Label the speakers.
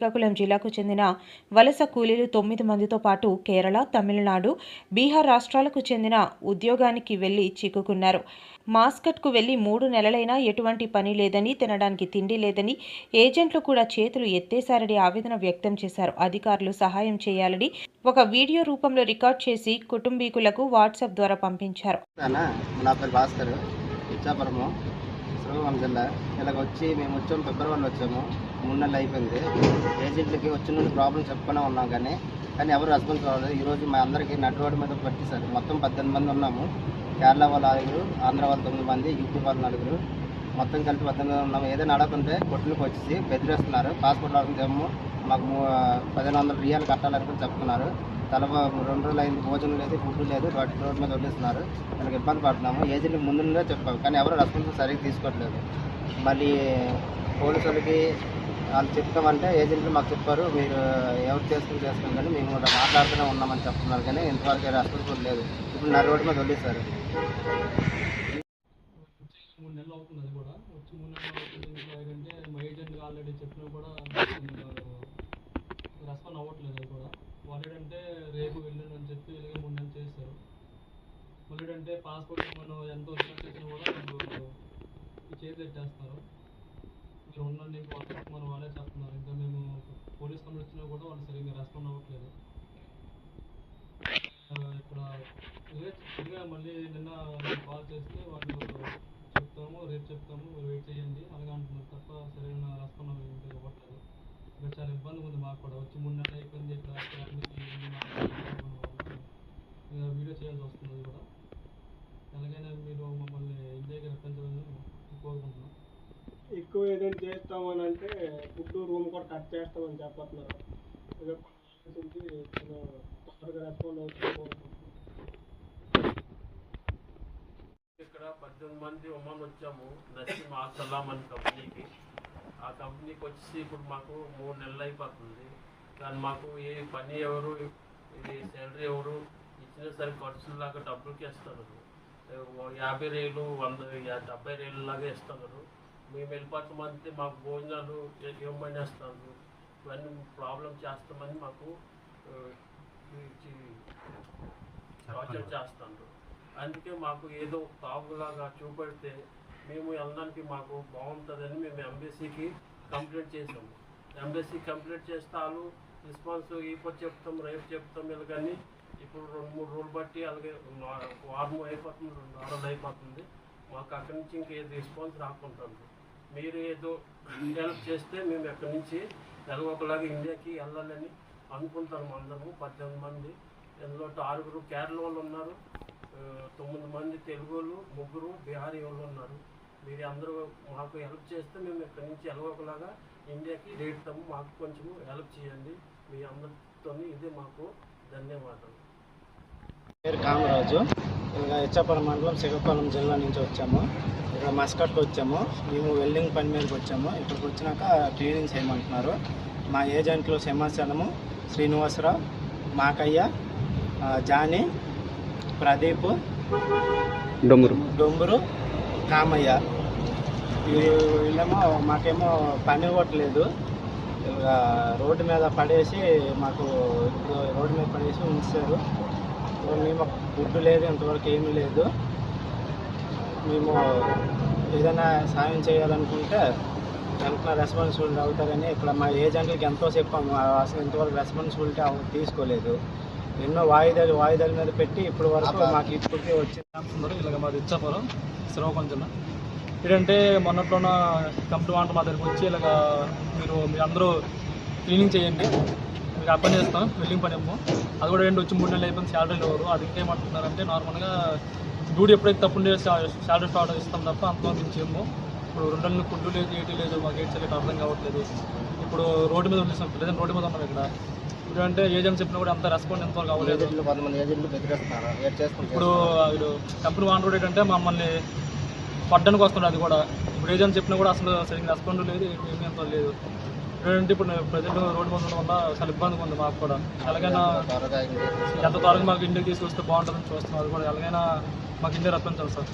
Speaker 1: శ్రీకాకుళం జిల్లాకు చెందిన వలస కూలీలు తొమ్మిది మందితో పాటు కేరళ తమిళనాడు బీహార్ రాష్ట్రాలకు చెందిన ఉద్యోగానికి వెళ్ళి చిక్కుకున్నారు. మాస్కట్కు వెళ్ళి మూడు నెలలైనా ఎటువంటి పని లేదని తినడానికి తిండి లేదని ఏజెంట్లు కూడా చేతులు ఎత్తేశారని ఆవేదన వ్యక్తం చేశారు. అధికారులు సహాయం చేయాలని ఒక వీడియో రూపంలో రికార్డ్ చేసి కుటుంబీకులకు వాట్సాప్ ద్వారా పంపించారు.
Speaker 2: అన్న నా జిల్లా ఇలాగ వచ్చి మేము వచ్చాము ఫిబ్రవరిలో వచ్చాము. మూడు నెలలు అయిపోయింది. ఏజెంట్లకి వచ్చిన నుండి ప్రాబ్లం చెప్పుకునే ఉన్నాం కానీ కానీ ఎవరు రెస్పాన్స్ కావాలి ఈరోజు మా అందరికీ నటు మీద పట్టిస్తారు మొత్తం పద్దెనిమిది మంది ఉన్నాము. కేరళ వాళ్ళు ఆరుగురు ఆంధ్ర వాళ్ళు తొమ్మిది మంది యూపీ వాళ్ళు నలుగురు. మొత్తం కలిపి పద్దెనిమిది మంది ఉన్నాము. ఏదైనా అడగకుంటే కొట్టులకు వచ్చేసి బెదిరేస్తున్నారు. పాస్పోర్ట్ అడుగుతాము మాకు పదిహేను వందల రియాలు కట్టాలని కూడా చెప్తున్నారు. తల రెండు రోజులు అయింది భోజనం లేదు ఫుడ్ లేదు వాటి రోడ్డు మీద వదిలేస్తున్నారు. మనకి ఇబ్బంది పడుతున్నాము. ఏజెంట్కి ముందుగా చెప్పాము కానీ ఎవరు రెస్పాన్స్ సరిగ్గా తీసుకోవట్లేదు. మళ్ళీ పోలీసులకి వాళ్ళు చెప్తామంటే ఏజెంట్లు మాకు చెప్పారు మీరు ఎవరు చేసుకుని చేసుకుని కానీ మేము కూడా మాట్లాడుతూనే ఉన్నామని చెప్తున్నారు. కానీ ఇంతవరకు రెస్పాన్స్ లేదు. ఇప్పుడు నా రోడ్డు మీద వదిలేస్తారు
Speaker 3: మూడు నెలలు అవుతుంది అది కూడా. వచ్చి మూడు నెలలు అవుతుంది. మా ఏజెంట్ ఆల్రెడీ చెప్పినా కూడా రెస్పాండ్ అవ్వట్లేదు అది కూడా. వాళ్ళు ఏంటంటే రేపు వెళ్ళండి అని చెప్పి ఇలాగే మూడు నెలలు చేస్తారు వాళ్ళు ఏంటంటే పాస్పోర్ట్ మనం ఎంత వచ్చినా కూడా వాళ్ళు ఈ చేతి పెట్టేస్తున్నారు మీరు ఉండండి ఇంకా మనం వాళ్ళే చెప్తున్నారు ఇంకా మేము పోలీస్ కంప్లైంట్ వచ్చినా కూడా వాళ్ళు సరిగ్గా రెస్పాండ్ అవ్వట్లేదు ఆ, ఇక్కడ ఇదే ఇదిగా మళ్ళీ నిన్న కాల్ చేస్తే వాళ్ళు చెప్తాము రేపు చెప్తాము మీరు వెయిట్ చేయండి అలాగే అంటున్నారు తప్ప సరైన రెస్పాండ్ ఇంకా ఇవ్వట్లేదు ఇక్కడ చాలా ఇబ్బందిగా ఉంది మాకు కూడా వచ్చి మూడు నెలలు అయిపోయింది ఇక్కడ ఫ్యామిలీకి వీడియో చేయాల్సి వస్తుంది కూడా. ఎలాగైనా మీరు మమ్మల్ని ఇండియాకి రప్పించాలని కోరుకుంటున్నాం.
Speaker 4: ఎక్కువ ఏదైనా చేస్తామని అంటే ఫుడ్ రూమ్ కూడా కట్ చేస్తామని చెప్పట్లేదు ఇక ఆలోచించి కొంచెం తొందరగా రెస్పాండ్ అవుతుంది
Speaker 5: ఇక్కడ పద్దెనిమిది మంది ఉమ్మన్ వచ్చాము నసీం ఆసలాం అని కంపెనీకి. ఆ కంపెనీకి వచ్చి ఇప్పుడు మాకు మూడు నెలలు అయిపోతుంది. కానీ మాకు ఏ పని ఎవరు ఇది శాలరీ ఎవరు ఇచ్చిన సరే ఖర్చులాగా డబ్బులకి ఇస్తారు యాభై రేలు వంద డెబ్బై రేలు లాగా ఇస్తున్నారు మేము వెళ్ళిపోతామంటే మాకు భోజనాలు ఇవ్వమని ఇస్తారు ఇవన్నీ ప్రాబ్లం చేస్తామని మాకు టార్చర్ చేస్తారు అందుకే మాకు ఏదో తాగులాగా చూపెడితే మేము వెళ్ళడానికి మాకు బాగుంటుందని మేము ఎంబీసీకి కంప్లైంట్ చేసాము ఎంబీసీ కంప్లైంట్ చేస్తే వాళ్ళు రెస్పాన్స్ ఇప్పుడు చెప్తాం రేపు చెప్తాం ఇలా కానీ ఇప్పుడు రెండు మూడు రోజులు బట్టి అలాగే వారం అయిపోతుంది రెండు వారాలు అయిపోతుంది. మాకు అక్కడి నుంచి ఇంకేది రెస్పాన్స్ రాకుంటుంది. మీరు ఏదో హెల్ప్ చేస్తే మేము ఎక్కడి నుంచి ఎలాగో ఒకలాగా ఇండియాకి వెళ్ళాలని అనుకుంటాము అందరము పద్దెనిమిది మంది ఇందులో ఆరుగురు కేరళ వాళ్ళు ఉన్నారు తొమ్మిది మంది తెలుగు వాళ్ళు ముగ్గురు బీహారీ వాళ్ళు ఉన్నారు. మీరు అందరూ మాకు హెల్ప్ చేస్తే మేము ఇక్కడి నుంచి ఎలవకలాగా ఇండియాకి రేపుతాము మాకు కొంచెం హెల్ప్ చేయండి. మీ అందరితో ఇదే మాకు ధన్యవాదాలు.
Speaker 2: పేరు కామరాజు. ఇంకా ఇచ్చాపురం మండలం శ్రీకాకుళం జిల్లా నుంచి వచ్చాము. ఇక్కడ మస్కట్కి వచ్చాము. మేము వెల్డింగ్ పని మీదకి వచ్చాము. ఇక్కడికి వచ్చినాక క్లీనింగ్ చేయమంటున్నారు. మా ఏజెంట్లు సింహాసనము శ్రీనివాసరావు మాకయ్య జానీ ప్రదీప్
Speaker 6: డొంగురు.
Speaker 2: డొంబురు కామయ్య. వీళ్ళేమో మాకేమో పని ఇవ్వట్లేదు. రోడ్డు మీద పడేసి మాకు రోడ్డు మీద పడేసి ఉంచారు. మేము ఫుడ్ లేదు ఇంతవరకు ఏమీ లేదు. మేము ఏదైనా సాయం చేయాలనుకుంటే వెంటనే రెస్పాన్సిబిలిటీ అవుతారని ఇక్కడ మా ఏజెంట్లకి ఎంతో చెప్పాము అసలు ఇంతవరకు రెస్పాన్సిబిలిటీ అవ తీసుకోలేదు. ఎన్నో వాయిదాలు వాయిదాల మీద పెట్టి ఇప్పటి వరకు మాకు ఇప్పటికే వచ్చింది
Speaker 3: ఉన్నారు. ఇలాగ మాది ఇచ్చాపురం శ్రీకాకుళం జిల్లా ఏంటంటే మొన్నట్లోన కంపెనీ వాంట మా దగ్గరికి వచ్చి ఇలాగ మీరు మీరు అందరూ క్లీనింగ్ చేయండి. పని చేస్తాం వెల్డింగ్ పని ఏమో. అది కూడా ఏంటి వచ్చి మూడు నెలలు అయిపోయింది శాలరీ లేవరు అది ఇంకేమంటున్నారంటే నార్మల్గా డ్యూటీ ఎప్పుడైతే తప్పుండే శాలరీ స్టార్ట్ ఇస్తాం తప్ప అంత మించేమో ఇప్పుడు రెండు నెలలు ఫుడ్ లేదు ఏటీ లేదు మాకు ఏటి చేయలేదు అర్థం కావట్లేదు. ఇప్పుడు రోడ్డు మీద ఉండిస్తాం ప్రజెంట్ రోడ్డు మీద ఉన్నాం ఇక్కడ. ఇప్పుడు అంటే ఏజెంట్ చెప్పినా కూడా అంత రెస్పాండ్ ఎంతవరకు అవ్వలేదు. ఇప్పుడు వీడు కంపెనీ వాంటర్ ఏంటంటే మమ్మల్ని పడ్డానికి వస్తున్నాడు అది కూడా. ఇప్పుడు ఏజెంట్ చెప్పినా కూడా అసలు సరిగ్గా రెస్పాండ్ లేదు ఏమీ అంత లేదు. ఏంటంటే ఇప్పుడు ప్రజెంట్ రోడ్డు మీద వల్ల చాలా ఇబ్బందిగా ఉంది మాకు కూడా. ఎలాగైనా ఎంత త్వరగా మాకు ఇండియాకి తీసుకొస్తే బాగుంటుందని చూస్తున్నాం. అది కూడా ఎలాగైనా మాకు ఇండియా రప్పించాలి సార్.